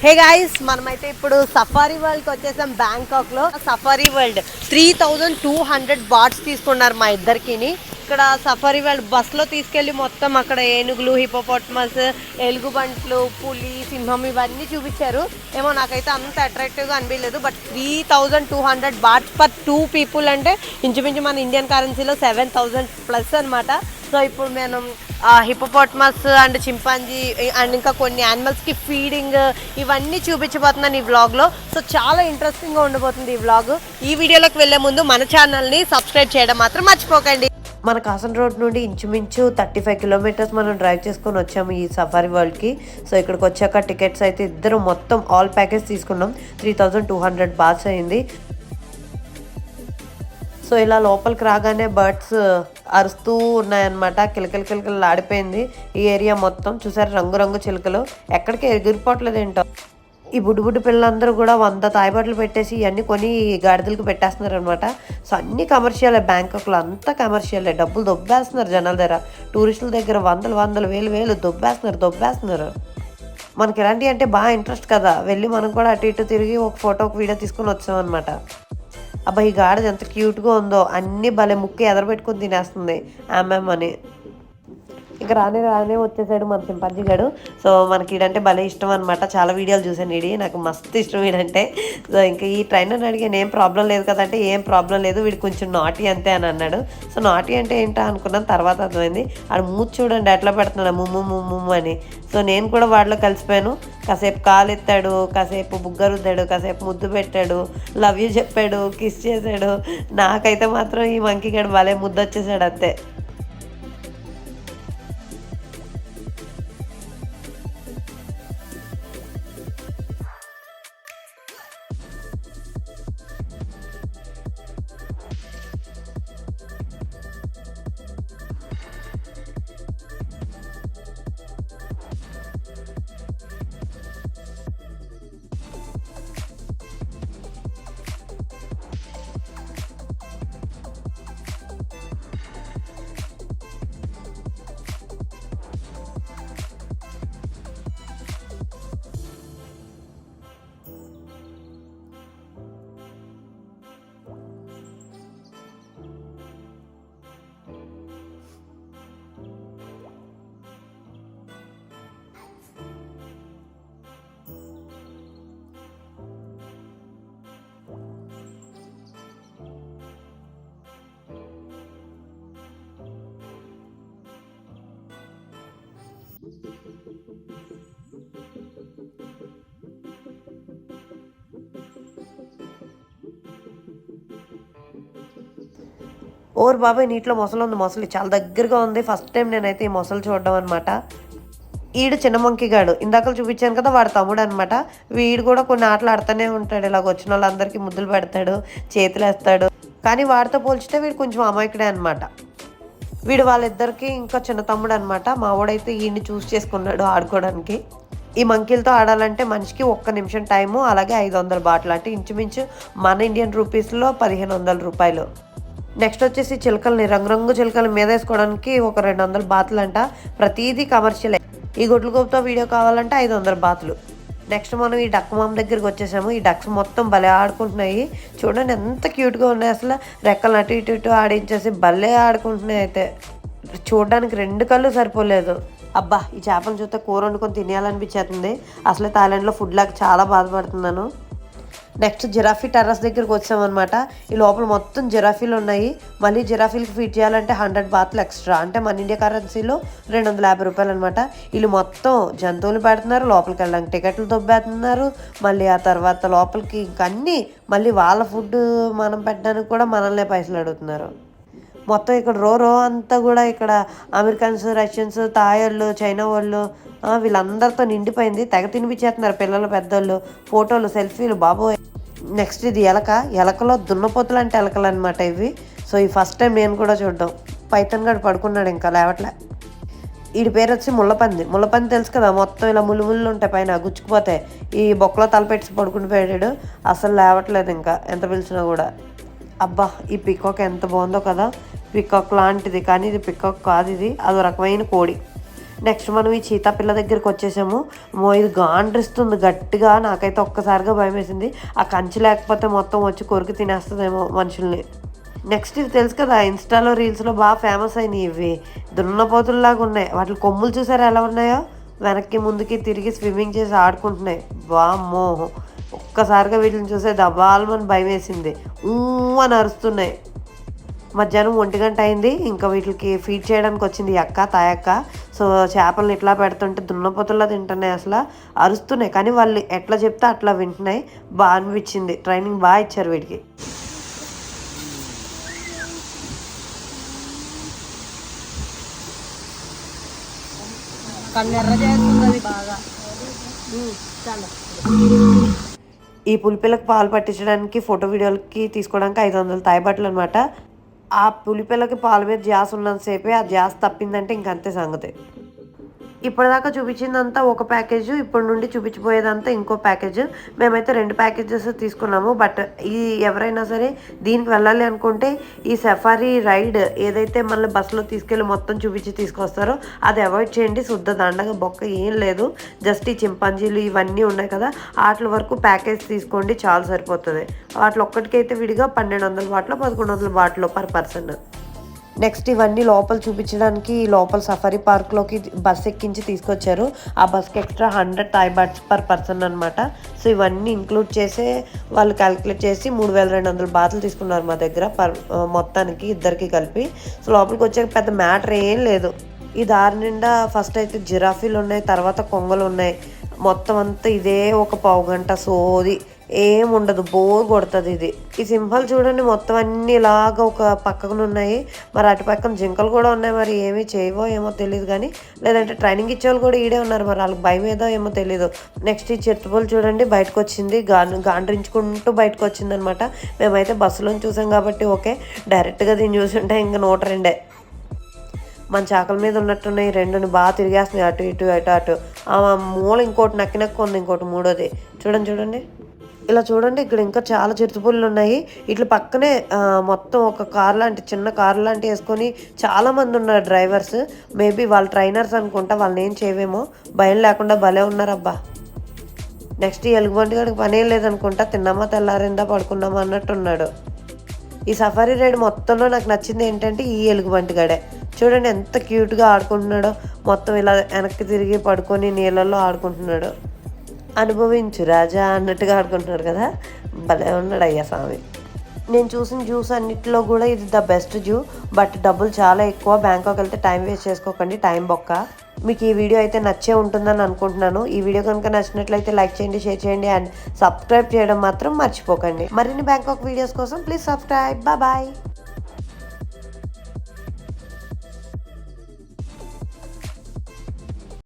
Hey guys మనమైతే ఇప్పుడు safari వరల్డ్కి వచ్చేసాం బ్యాంకాక్లో Safari World three thousand two hundred bahts తీసుకున్నారు మా ఇద్దరికిని. ఇక్కడ సఫారీ వరల్డ్ బస్సులో తీసుకెళ్ళి మొత్తం అక్కడ ఏనుగులు హిపోపొటమస్ ఎలుగుబంట్లు పులి సింహం ఇవన్నీ చూపించారు. ఏమో నాకైతే అంత అట్రాక్టివ్గా అనిపించలేదు but three thousand two hundred bahts per two people అంటే ఇంచుమించు మన ఇండియన్ కరెన్సీలో సెవెన్ థౌజండ్ ప్లస్ అనమాట సో ఇప్పుడు మనం హిపోపోటమస్ అండ్ చింపాంజీ అండ్ ఇంకా కొన్ని యానిమల్స్కి ఫీడింగ్ ఇవన్నీ చూపించబోతున్నాను ఈ వ్లాగ్లో సో చాలా ఇంట్రెస్టింగ్గా ఉండబోతుంది ఈ వ్లాగ్ ఈ వీడియోలోకి వెళ్ళే ముందు మన ఛానల్ని సబ్స్క్రైబ్ చేయడం మాత్రం మర్చిపోకండి. మన కాసన్ రోడ్ నుండి ఇంచుమించు థర్టీ ఫైవ్ కిలోమీటర్స్ మనం డ్రైవ్ చేసుకొని వచ్చాము ఈ సఫారీ వరల్డ్కి సో ఇక్కడికి వచ్చాక టికెట్స్ అయితే ఇద్దరు మొత్తం ఆల్ ప్యాకేజ్ తీసుకున్నాం. Three thousand two hundred bahts అయింది. సో ఇలా లోపలికి రాగానే బర్డ్స్ అరుస్తూ ఉన్నాయన్నమాట. కిలకిల కిలకిల ఆడిపోయింది ఈ ఏరియా మొత్తం. చూసారు రంగురంగు చిలుకలు. ఎక్కడికి ఎగిరిపోవట్లేదు ఏంటో ఈ బుడ్డు బుడ్డు పిల్లలందరూ కూడా వంద తాయిబాట్లు పెట్టేసి ఇవన్నీ కొని గాడిదలకు పెట్టేస్తున్నారు అనమాట సో అన్ని కమర్షియలే బ్యాంకాక్లో అంతా కమర్షియలే. డబ్బులు దొబ్బేస్తున్నారు జనాల దగ్గర. టూరిస్టుల దగ్గర వందలు వందలు వేలు వేలు దొబ్బేస్తున్నారు దొబ్బేస్తున్నారు. మనకి ఎలాంటివి అంటే బాగా ఇంట్రెస్ట్ కదా. వెళ్ళి మనం కూడా అటు ఇటు తిరిగి ఒక ఫోటో ఒక వీడియో తీసుకొని వచ్చాం అనమాట అబ్బా ఈ గాడిద ఎంత క్యూట్గా ఉందో. అన్ని భలే ముక్కు ఎదరబెట్టుకుని తినేస్తుంది. ఆమె అని ఇంకా రానే రానే వచ్చేసాడు మన సింపంజిగాడు సో మనకి ఈడంటే భలే ఇష్టం అనమాట చాలా వీడియోలు చూసాను ఈడి. నాకు మస్తు ఇష్టం వీడంటే సో ఇంకా ఈ ట్రైనర్ అడిగాను ఏం ప్రాబ్లం లేదు కదంటే ఏం ప్రాబ్లం లేదు వీడు కొంచెం నాటి అంతే అని అన్నాడు. సో నాటి అంటే ఏంటా అనుకున్నాను తర్వాత అర్థమైంది. ఆడు మూతి చూడండి ఎట్లా పెడుతున్నాడు ముమ్ము ముమ్ము అని. సో నేను కూడా వాడిలో కలిసిపోయాను. కాసేపు కాలు ఎత్తాడు కాసేపు బుగ్గరుద్దాడు కాసేపు ముద్దు పెట్టాడు లవ్ యూ చెప్పాడు కిస్ చేశాడు. నాకైతే మాత్రం ఈ మంకీ గడు భలే ముద్దు వచ్చేసాడు అంతే. ఓర్ బాబాయ్ నీటిలో మొసలు ఉంది. మొసలి చాలా దగ్గరగా ఉంది. ఫస్ట్ టైం నేనైతే ఈ మొసలు చూడడం అనమాట ఈడు చిన్న మంకిగాడు ఇందాక చూపించాను కదా వాడు తమ్ముడు అనమాట వీడు కూడా కొన్ని ఆటలు ఆడుతూనే ఉంటాడు. ఇలాగ వచ్చిన వాళ్ళందరికీ ముద్దులు పెడతాడు చేతులు వేస్తాడు కానీ వాడితో పోల్చితే వీడు కొంచెం అమాయకుడే అనమాట వీడు వాళ్ళిద్దరికి ఇంకా చిన్న తమ్ముడు అనమాట మావాడైతే ఈయన్ని చూస్ చేసుకున్నాడు ఆడుకోవడానికి. ఈ మంకీలతో ఆడాలంటే మనిషికి ఒక్క నిమిషం టైము అలాగే ఐదు వందల బాటలు అంటే ఇంచుమించు మన ఇండియన్ రూపీస్లో పదిహేను వందల రూపాయలు. నెక్స్ట్ వచ్చేసి చిలకల్ని రంగురంగు చిలకల మీద వేసుకోవడానికి ఒక రెండు వందల బాతులు అంట ప్రతిదీ కమర్షియలే. ఈ గుడ్ల గోపుతో వీడియో కావాలంటే ఐదు వందల బాతులు. నెక్స్ట్ మనం ఈ డక్ మామ దగ్గరికి వచ్చేసాము. ఈ డక్స్ మొత్తం భలే ఆడుకుంటున్నాయి. చూడండి ఎంత క్యూట్గా ఉన్నాయి. అసలు రెక్కలు అటు ఇటు ఇటు ఆడించేసి భలే ఆడుకుంటున్నాయి అయితే. చూడడానికి రెండు కళ్ళు సరిపోలేదు. అబ్బా ఈ చేపలు చూస్తే కూర వండుకొని తినేయాలనిపించేస్తుంది. అసలే థాయిలాండ్లో ఫుడ్ లాగా చాలా బాధపడుతున్నాను. నెక్స్ట్ జిరాఫీ టెర్రస్ దగ్గరికి వచ్చామన్నమాట. ఈ లోపల మొత్తం జిరాఫీలు ఉన్నాయి. మళ్ళీ జిరాఫీలకు ఫీట్ చేయాలంటే హండ్రెడ్ బాత్లు ఎక్స్ట్రా. అంటే మన ఇండియా కరెన్సీలో రెండు వందల యాభై రూపాయలు అనమాట వీళ్ళు మొత్తం జంతువులు పెడుతున్నారు లోపలికి వెళ్ళడానికి టికెట్లు దొబ్బేస్తున్నారు. మళ్ళీ ఆ తర్వాత లోపలికి ఇంక అన్నీ మళ్ళీ వాళ్ళ ఫుడ్ మనం పెట్టడానికి కూడా మనల్నే పైసలు అడుగుతున్నారు. మొత్తం ఇక్కడ రో రో అంతా కూడా ఇక్కడ అమెరికన్స్ రష్యన్స్ థాయోళ్ళు చైనా వాళ్ళు వీళ్ళందరితో నిండిపోయింది. తెగ తినిపించేస్తున్నారు పిల్లలు పెద్దోళ్ళు. ఫోటోలు సెల్ఫీలు బాబోయ్. నెక్స్ట్ ఇది ఎలక. ఎలకలో దున్నపోతులు అంటే ఎలకలు అనమాట ఇవి. సో ఈ ఫస్ట్ టైం నేను కూడా చూడడం. పైతన్ గడు పడుకున్నాడు ఇంకా లేవట్లే. వీడి పేరు వచ్చి ముళ్ళపంది. ముళ్ళపంది తెలుసు కదా మొత్తం ఇలా ముళ్ళు ముళ్ళు ఉంటాయి పైన గుచ్చుకుపోతాయి ఈ బొక్కలో తలపెట్టి పడుకుని పోయాడు. అసలు లేవట్లేదు ఇంకా ఎంత పిలిచినా కూడా. అబ్బా ఈ పికాక్ ఎంత బాగుందో కదా. పికాక్ లాంటిది కానీ ఇది పికాక్ కాదు ఇది. అదో రకమైన కోడి. నెక్స్ట్ మనం ఈ చీతాపిల్ల దగ్గరికి వచ్చేసాము. మో ఇది గాండ్రిస్తుంది గట్టిగా. నాకైతే ఒక్కసారిగా భయం వేసింది ఆ కంచి లేకపోతే మొత్తం వచ్చి కొరికి తినేస్తుందేమో మనుషుల్ని. నెక్స్ట్ ఇది తెలుసు కదా ఇన్స్టాలో రీల్స్లో బాగా ఫేమస్ అయినాయి ఇవి. దున్నపోతుల్లాగా ఉన్నాయి. వాటి కొమ్ములు చూసారా ఎలా ఉన్నాయో? వెనక్కి ముందుకి తిరిగి స్విమ్మింగ్ చేసి ఆడుకుంటున్నాయి. బామ్మో ఒక్కసారిగా వీటిని చూసే దబాల్మని భయం వేసింది ఊ అని అరుస్తున్నాయి. మధ్యాహ్నం ఒంటి గంట అయింది. ఇంకా వీటికి ఫీడ్ చేయడానికి వచ్చింది అక్క తాయక్క సో చేపలను ఇట్లా పెడుతుంటే దున్నపోతుల్లా తింటున్నాయి అసలు. అరుస్తున్నాయి. కానీ వాళ్ళు ఎట్లా చెప్తే అట్లా వింటున్నాయి. బాగా అనిపించింది. ట్రైనింగ్ బాగా ఇచ్చారు వీటికి. చేస్తుంది బాగా. చాలా. ఈ పులిపిల్లకి పాలు పట్టించడానికి ఫోటో వీడియోలకి తీసుకోవడానికి ఐదు వందలు తాయిబట్టలు అనమాట ఆ పులిపిల్లకి పాలు మీద జాస్ ఉన్నంతసేపే ఆ జాస్ తప్పిందంటే ఇంకంతే సంగతి. ఇప్పటిదాకా చూపించిందంతా ఒక ప్యాకేజ్ ఇప్పటి నుండి చూపించిపోయేదంతా ఇంకో ప్యాకేజ్. మేమైతే రెండు ప్యాకేజెస్ తీసుకున్నాము బట్ ఈ ఎవరైనా సరే దీనికి వెళ్ళాలి అనుకుంటే ఈ సఫారీ రైడ్ ఏదైతే మళ్ళీ బస్సులో తీసుకెళ్ళి మొత్తం చూపించి తీసుకొస్తారో అది అవాయిడ్ చేయండి. శుద్ధ దండగా బొక్క ఏం లేదు. జస్ట్ ఈ చింపాంజీలు ఇవన్నీ ఉన్నాయి కదా వాటి వరకు ప్యాకేజ్ తీసుకోండి చాలా సరిపోతుంది. వాటిలో ఒక్కటికైతే విడిగా పన్నెండు వందల బాట్లో పదకొండు వందల వాటిలో పర్ పర్సన్. నెక్స్ట్ ఇవన్నీ లోపల చూపించడానికి లోపల సఫారీ పార్క్లోకి బస్ ఎక్కించి తీసుకొచ్చారు. ఆ బస్కి extra hundred Thai bahts per person అనమాట సో ఇవన్నీ ఇంక్లూడ్ చేసే వాళ్ళు క్యాలిక్యులేట్ చేసి మూడు వేల రెండు వందల బాతలు తీసుకున్నారు మా దగ్గర పర్ మొత్తానికి ఇద్దరికి కలిపి. సో లోపలికి వచ్చాక పెద్ద మ్యాటర్ ఏం లేదు. ఈ దారి నిండా ఫస్ట్ అయితే జిరాఫీలు ఉన్నాయి తర్వాత కొంగలు ఉన్నాయి. మొత్తం అంతా ఇదే ఒక పావు గంట సోది. ఏం ఉండదు బోర్ కొడుతుంది ఇది. ఈ సింహాలు చూడండి మొత్తం అన్ని ఇలాగ ఒక పక్కన ఉన్నాయి. మరి అటు పక్కన జింకలు కూడా ఉన్నాయి మరి ఏమీ చేయవో ఏమో తెలియదు కానీ లేదంటే ట్రైనింగ్ ఇచ్చేవాళ్ళు కూడా ఈడే ఉన్నారు మరి వాళ్ళకి భయం ఏదో ఏమో తెలియదు నెక్స్ట్ ఈ చిరుతపులు చూడండి బయటకు వచ్చింది గాను గాండ్రించుకుంటూ బయటకు వచ్చింది అనమాట మేమైతే బస్సులోని చూసాం కాబట్టి ఓకే డైరెక్ట్గా దీన్ని చూసుంటే ఇంకా నూట రెండే. మన చాకల మీద ఉన్నట్టున్నాయి రెండుని బాగా తిరిగేస్తున్నాయి అటు ఇటు అటు అటు. ఆ మూల ఇంకోటి నక్కి నక్కు ఉంది ఇంకోటి మూడోది. చూడండి చూడండి. ఇలా చూడండి ఇక్కడ ఇంకా చాలా చిరుతపుల్లు ఉన్నాయి. ఇట్లా పక్కనే మొత్తం ఒక కార్ లాంటి చిన్న కార్ లాంటి వేసుకొని చాలామంది ఉన్నారు డ్రైవర్స్ మేబీ వాళ్ళ ట్రైనర్స్ అనుకుంటా వాళ్ళని ఏం చేయవేమో. భయం లేకుండా భలే ఉన్నారబ్బా. నెక్స్ట్ ఎలుగుబంటి గడికి పనే లేదనుకుంటా తిన్నామా తెల్లారిందా పడుకున్నామా అన్నట్టున్నాడు. ఈ సఫారీ రైడ్ మొత్తంలో నాకు నచ్చింది ఏంటంటే ఈ ఎలుగుబంటి గడే చూడండి ఎంత క్యూట్గా ఆడుకుంటున్నాడో. మొత్తం ఇలా వెనక్కి తిరిగి పడుకొని నీళ్ళల్లో ఆడుకుంటున్నాడు. అనుభవించు. రాజా అన్నట్టుగా ఆడుకుంటున్నాడు కదా. భలే ఉన్నాడు అయ్యా స్వామి. నేను చూసిన జ్యూస్ అన్నిటిలో కూడా ఇది ద బెస్ట్ జూ బట్ డబ్బులు చాలా ఎక్కువ. బ్యాంకాక్ వెళ్తే టైం వేస్ట్ చేసుకోకండి టైం బొక్క. మీకు ఈ వీడియో అయితే నచ్చే ఉంటుందని అనుకుంటున్నాను. ఈ వీడియో కనుక నచ్చినట్లయితే లైక్ చేయండి షేర్ చేయండి అండ్ సబ్స్క్రైబ్ చేయడం మాత్రం మర్చిపోకండి. మరిన్ని బ్యాంకాక్ వీడియోస్ కోసం ప్లీజ్ సబ్స్క్రైబ్. బాయ్.